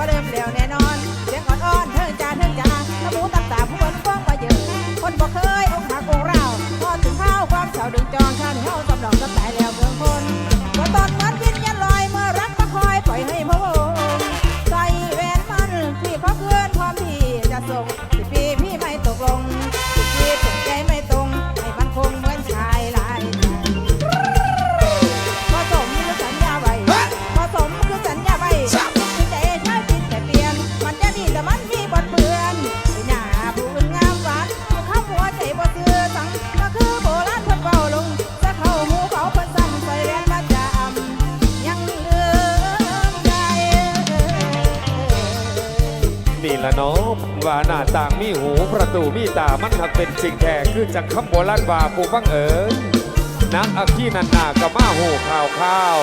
ว่าเริ่มแล้วแน่นอนเสียงอ่อนๆเธอจ้าเธอจ้าถ้าหมูตำตาผู้คนฟ้องว่าเยอะคนบอกเคยองหักองเราพอถึงข้าวความเสาดึงจองชาติเฮาจำลองสำตายแล้วเมืองคนบ่ตอนวันยินยันลอยเมื่อรักก็คอยปล่อยให้พะวงใส่แหวนมันพี่ขอเพื่อนความที่จะส่ง ละน้องว่าหน้าต่างมีหูประตูมีตามันหักเป็นสิ่งแท้คือจังคำโบราณว่าผู้ฟังเอ๋ยนักอักขี่นันนากะมาหูข่าวข้าว